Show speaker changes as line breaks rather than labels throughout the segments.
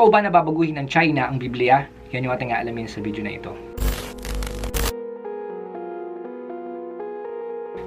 Totoo ba na babaguhin ng China ang Biblia? Yan yung ating aalamin sa video na ito.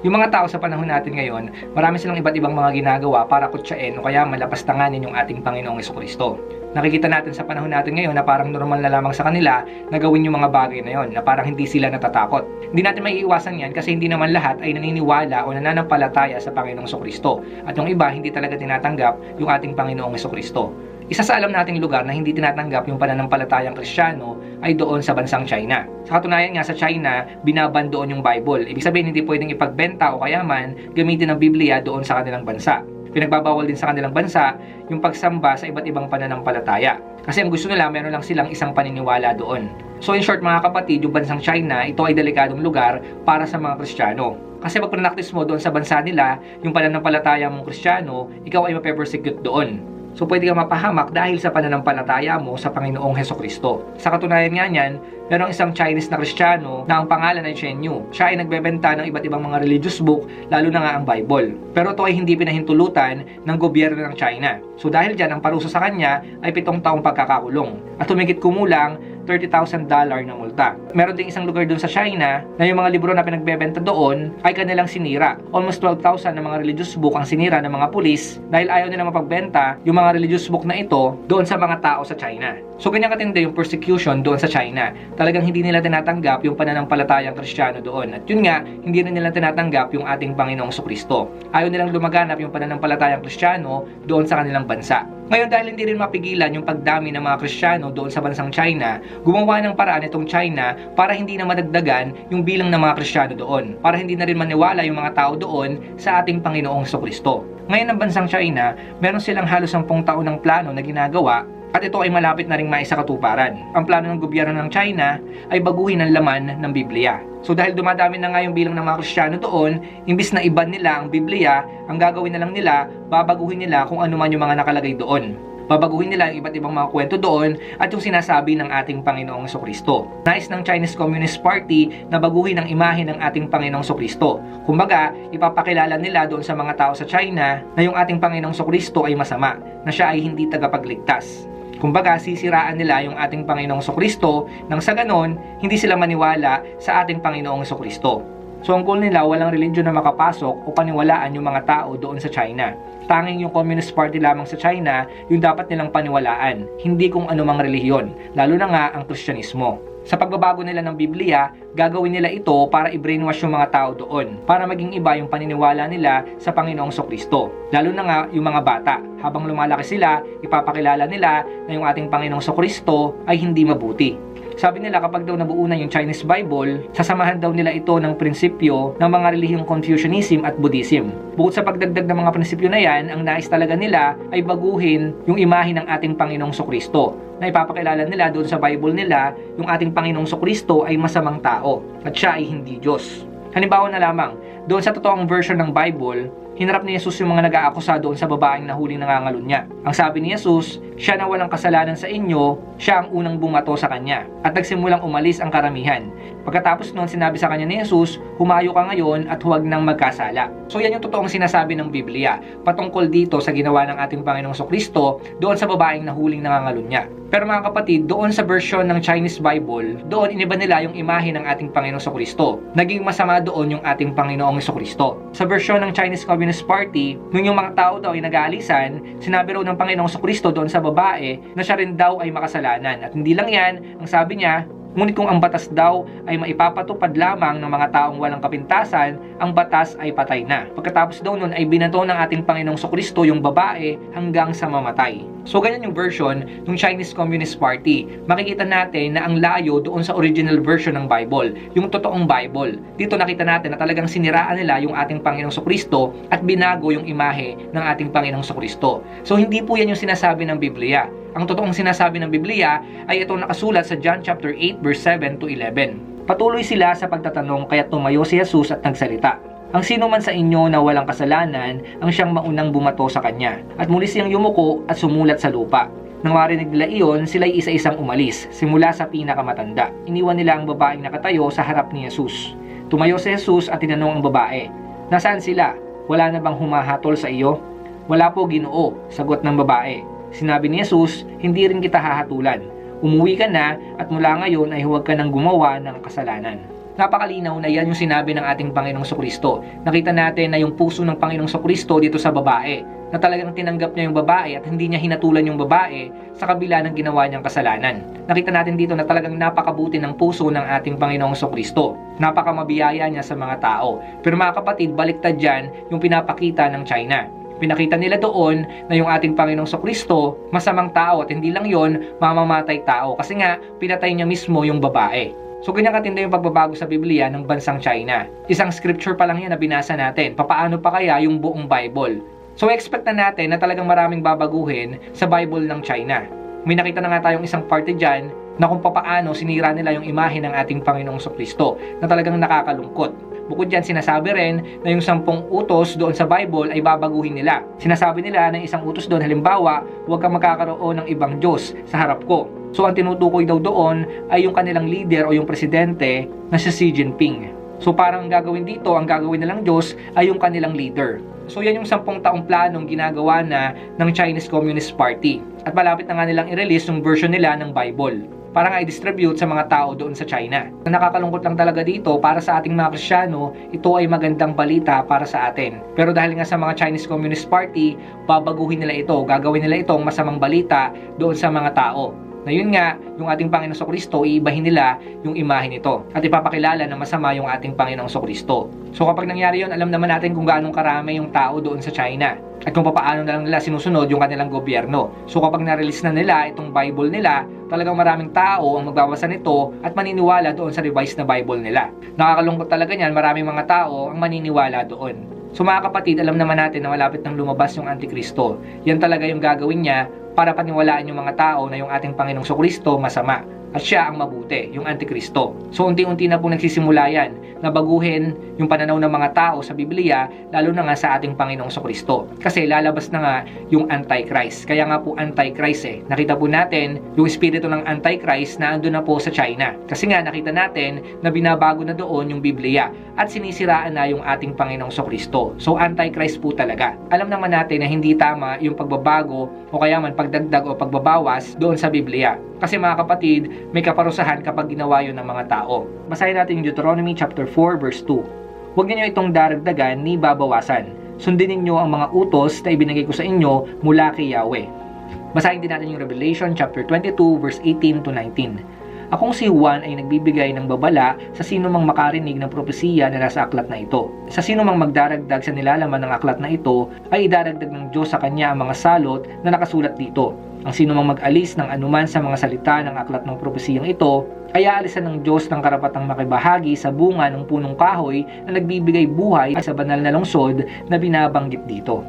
Yung mga tao sa panahon natin ngayon, marami silang iba't ibang mga ginagawa para kutsain o kaya malapastanganin yung ating Panginoong Kristo. Nakikita natin sa panahon natin ngayon na parang normal na lamang sa kanila na gawin yung mga bagay na yon, na parang hindi sila natatakot. Hindi natin maiiwasan yan kasi hindi naman lahat ay naniniwala o nananampalataya sa Panginoong Kristo. At yung iba hindi talaga tinatanggap yung ating Panginoong Kristo. Isa sa alam nating lugar na hindi tinatanggap yung pananampalatayang Kristiyano ay doon sa bansang China. Sa katunayan nga sa China, binaban doon yung Bible. Ibig sabihin hindi pwedeng ipagbenta o kaya man gamitin ang Biblia doon sa kanilang bansa. Pinagbabawal din sa kanilang bansa yung pagsamba sa iba't ibang pananampalataya. Kasi ang gusto nila, meron lang silang isang paniniwala doon. So in short mga kapatid, yung bansang China, ito ay delikadong lugar para sa mga Kristiyano. Kasi pag pranaktis mo doon sa bansa nila, yung pananampalataya mong Kristiyano, ikaw ay mape-persecute doon. So pwede ka mapahamak dahil sa pananampalataya mo sa Panginoong Heso Kristo. Sa katunayan nga niyan, merong isang Chinese na Kristiyano na ang pangalan ay Chen Yu. Siya ay nagbebenta ng iba't ibang mga religious book, lalo na nga ang Bible. Pero ito ay hindi pinahintulutan ng gobyerno ng China. So dahil dyan, ang parusa sa kanya ay pitong taong pagkakakulong. At humigit kumulang $30,000 na multa. Meron ding isang lugar doon sa China na yung mga libro na pinagbebenta doon ay kanilang sinira. Almost 12,000 na mga religious book ang sinira ng mga pulis dahil ayaw nila mapagbenta yung mga religious book na ito doon sa mga tao sa China. So ganyan katindi yung persecution doon sa China. Talagang hindi nila tinatanggap yung pananampalatayang Kristiyano doon. At yun nga, hindi na nila tinatanggap yung ating Panginoong Kristo. Ayaw nilang lumaganap yung pananampalatayang Kristiyano doon sa kanilang bansa. Ngayon dahil hindi rin mapigilan yung pagdami ng mga Kristiyano doon sa bansang China, gumawa ng paraan itong China para hindi na madagdagan yung bilang ng mga Kristiyano doon. Para hindi na rin maniwala yung mga tao doon sa ating Panginoong Kristo. Ngayon ang bansang China, meron silang halos 10 taon ng plano na ginagawa at ito ay malapit na ring maisakatuparan. Ang plano ng gobyerno ng China ay baguhin ang laman ng Biblia. So dahil dumadami na nga yung bilang ng mga Kristiyano doon, imbis na iban nila ang Biblia, ang gagawin na lang nila, babaguhin nila kung ano man yung mga nakalagay doon. Babaguhin nila yung iba't ibang mga kwento doon at yung sinasabi ng ating Panginoong Kristo. Nais ng Chinese Communist Party na baguhin ang imahe ng ating Panginoong Kristo. Kumbaga, ipapakilala nila doon sa mga tao sa China na yung ating Panginoong Kristo ay masama, na siya ay hindi tagapagligtas. Kumbaga, sisiraan nila yung ating Panginoong Kristo nang sa ganon, hindi sila maniwala sa ating Panginoong Kristo. So ang goal nila, walang religion na makapasok o paniwalaan yung mga tao doon sa China. Tanging yung Communist Party lamang sa China, yung dapat nilang paniwalaan, hindi kung anumang relihiyon, lalo na nga ang Kristyanismo. Sa pagbabago nila ng Biblia, gagawin nila ito para i-brainwash yung mga tao doon, para maging iba yung paniniwala nila sa Panginoong Kristo. Lalo na nga yung mga bata. Habang lumalaki sila, ipapakilala nila na yung ating Panginoong Kristo ay hindi mabuti. Sabi nila kapag daw nabuo na yung Chinese Bible, sasamahan daw nila ito ng prinsipyo ng mga relihiyong Confucianism at Buddhism. Bukod sa pagdagdag ng mga prinsipyo na yan, ang nais talaga nila ay baguhin yung imahe ng ating Panginoong Kristo na ipapakilala nila doon sa Bible nila yung ating Panginoong Kristo ay masamang tao at siya ay hindi Diyos. Halimbawa na lamang, doon sa totoong version ng Bible, hinarap ni Jesus yung mga nag-aakusa doon sa babaeng nahuling nangangalunya. Ang sabi ni Jesus, siya na walang kasalanan sa inyo, siya ang unang bumato sa kanya. At nagsimulang umalis ang karamihan. Pagkatapos noon sinabi sa kanya ni Jesus, humayo ka ngayon at huwag nang magkasala. So yan yung totoong sinasabi ng Biblia patungkol dito sa ginawa ng ating Panginoong Kristo doon sa babaeng nahuling nangangalunya. Pero mga kapatid, doon sa version ng Chinese Bible, doon iniba nila yung imahe ng ating Panginoong Kristo. Naging masama doon yung ating Panginoong Kristo. Sa version ng Chinese Communist Party, nung yung mga tao daw ay nag-aalisan, sinabi raw ng Panginoong Kristo doon sa babae na siya rin daw ay makasalanan. At hindi lang yan, ang sabi niya, Ngunit kung ang batas daw ay maipapatupad lamang ng mga taong walang kapintasan, ang batas ay patay na. Pagkatapos daw nun ay binato ng ating Panginoong Kristo yung babae hanggang sa mamatay. So ganyan yung version ng Chinese Communist Party. Makikita natin na ang layo doon sa original version ng Bible, yung totoong Bible. Dito nakita natin na talagang siniraan nila yung ating Panginoong Kristo at binago yung imahe ng ating Panginoong Kristo. So hindi po yan yung sinasabi ng Biblia. Ang totoong sinasabi ng Biblia ay itong nakasulat sa John chapter 8 verse 7 to 11. Patuloy sila sa pagtatanong kaya tumayo si Jesus at nagsalita. Ang sino man sa inyo na walang kasalanan ang siyang maunang bumato sa kanya. At muli siyang yumuko at sumulat sa lupa. Nang marinig nila iyon, sila'y isa-isang umalis, simula sa pinakamatanda. Iniwan nila ang babaeng nakatayo sa harap ni Jesus. Tumayo si Jesus at tinanong ang babae, Nasaan sila? Wala na bang humahatol sa iyo? Wala po ginoo, sagot ng babae. Sinabi ni Jesus, hindi rin kita hahatulan. Umuwi ka na at mula ngayon ay huwag ka nang gumawa ng kasalanan. Napakalinaw na yan yung sinabi ng ating Panginoong Sokristo. Nakita natin na yung puso ng Panginoong Sokristo dito sa babae, na talagang tinanggap niya yung babae at hindi niya hinatulan yung babae sa kabila ng ginawa niyang kasalanan. Nakita natin dito na talagang napakabuti ng puso ng ating Panginoong Sokristo. Napakamabiyaya niya sa mga tao. Pero mga kapatid, baliktad dyan yung pinapakita ng China. Pinakita nila doon na yung ating Panginoong Sokristo, masamang tao at hindi lang yon mamamatay tao kasi nga pinatay niya mismo yung babae. So ganyan katinda yung pagbabago sa Biblia ng bansang China. Isang scripture pa lang yan na binasa natin. Papaano pa kaya yung buong Bible? So expect na natin na talagang maraming babaguhin sa Bible ng China. May nakita na nga tayong isang parte dyan na kung papaano sinira nila yung imahe ng ating Panginoong Sokristo na talagang nakakalungkot. Bukod dyan, sinasabi rin na yung sampung utos doon sa Bible ay babaguhin nila. Sinasabi nila na isang utos doon, halimbawa, huwag kang magkakaroon ng ibang Diyos sa harap ko. So ang tinutukoy daw doon ay yung kanilang leader o yung presidente na si Xi Jinping. So parang ang gagawin dito, ang gagawin nilang Diyos ay yung kanilang leader. So yan yung sampung taong planong ginagawa na ng Chinese Communist Party. At malapit na nga nilang i-release yung version nila ng Bible para nga i-distribute sa mga tao doon sa China. Nakakalungkot lang talaga dito para sa ating mga Krisyano, ito ay magandang balita para sa atin. Pero dahil nga sa mga Chinese Communist Party, babaguhin nila ito, gagawin nila itong masamang balita doon sa mga tao na yun nga, yung ating Panginoong Kristo, iibahin nila yung imahe nito at ipapakilala na masama yung ating Panginoong Kristo. So kapag nangyari yun, alam naman natin kung gaano karami yung tao doon sa China at kung paano na lang nila sinusunod yung kanilang gobyerno. So kapag na-release na nila itong Bible nila, talagang maraming tao ang magbabasa nito at maniniwala doon sa revised na Bible nila. Nakakalungkot talaga niyan, maraming mga tao ang maniniwala doon. So mga kapatid, alam naman natin na malapit nang lumabas yung Antikristo. Yan talaga yung gagawin niya para paniwalaan yung mga tao na yung ating Panginoong Kristo masama at siya ang mabuti, yung Antikristo. So unti-unti na po nagsisimula yan na baguhin yung pananaw ng mga tao sa Biblia lalo na nga sa ating Panginoong Kristo. Kasi lalabas na nga yung Antichrist. Kaya nga po Antichrist eh. Nakita po natin yung espiritu ng Antichrist na ando na po sa China. Kasi nga nakita natin na binabago na doon yung Biblia at sinisiraan na yung ating Panginoong Kristo. So Antichrist po talaga. Alam naman natin na hindi tama yung pagbabago o kaya man pagdagdag o pagbabawas doon sa Biblia. Kasi mga kapatid, may kaparusahan kapag ginawa yun ng mga tao. Basahin natin yung Deuteronomy chapter 4 verse 2. Huwag niyo itong daragdagan ni babawasan. Sundin ninyo ang mga utos na ibinigay ko sa inyo mula kay Yahweh. Basahin din natin yung Revelation chapter 22 verse 18 to 19. Akong si Juan ay nagbibigay ng babala sa sino mang makarinig ng propesiya na nasa aklat na ito. Sa sino mang magdaragdag sa nilalaman ng aklat na ito, ay idaragdag ng Diyos sa kanya ang mga salot na nakasulat dito. Ang sino mang mag-alis ng anuman sa mga salita ng aklat ng propesiyang ito, ay aalisan ng Diyos ng karapatang makibahagi sa bunga ng punong kahoy na nagbibigay buhay sa banal na lungsod na binabanggit dito.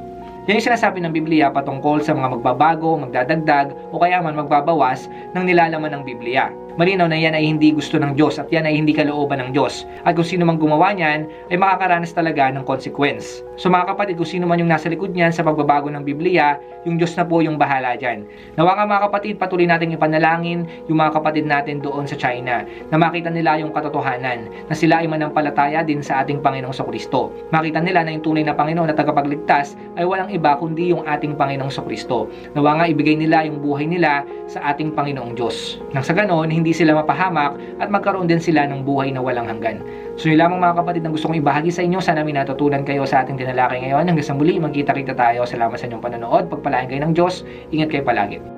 Yan yung sinasabi ng Biblia patungkol sa mga magbabago, magdadagdag, o kaya man magbabawas ng nilalaman ng Biblia. Malinaw na yan ay hindi gusto ng Diyos at yan ay hindi kalooban ng Diyos. At kung sino mang gumawa niyan, ay makakaranas talaga ng consequence. So mga kapatid, kung sino man yung nasa likod niyan sa pagbabago ng Biblia, yung Diyos na po yung bahala dyan. Nawa nga mga kapatid, patuloy natin ipanalangin yung mga kapatid natin doon sa China na makita nila yung katotohanan na sila ay manampalataya din sa ating Panginoong Kristo. Makita nila na yung tunay na Panginoon na tagapagligtas ay walang iba kundi yung ating Panginoong Kristo. Nawa nga ibigay nila yung buhay nila sa ating Panginoong Diyos. Nang sa ganon, hindi sila mapahamak at magkaroon din sila ng buhay na walang hanggan. So yun lamang mga kapatid na gusto kong ibahagi sa inyo. Sana may natutunan kayo sa ating tinalakay ngayon. Hanggang sa muli, magkita-kita tayo. Salamat sa inyong panonood. Pagpalain kayo ng Diyos. Ingat kayo palagi.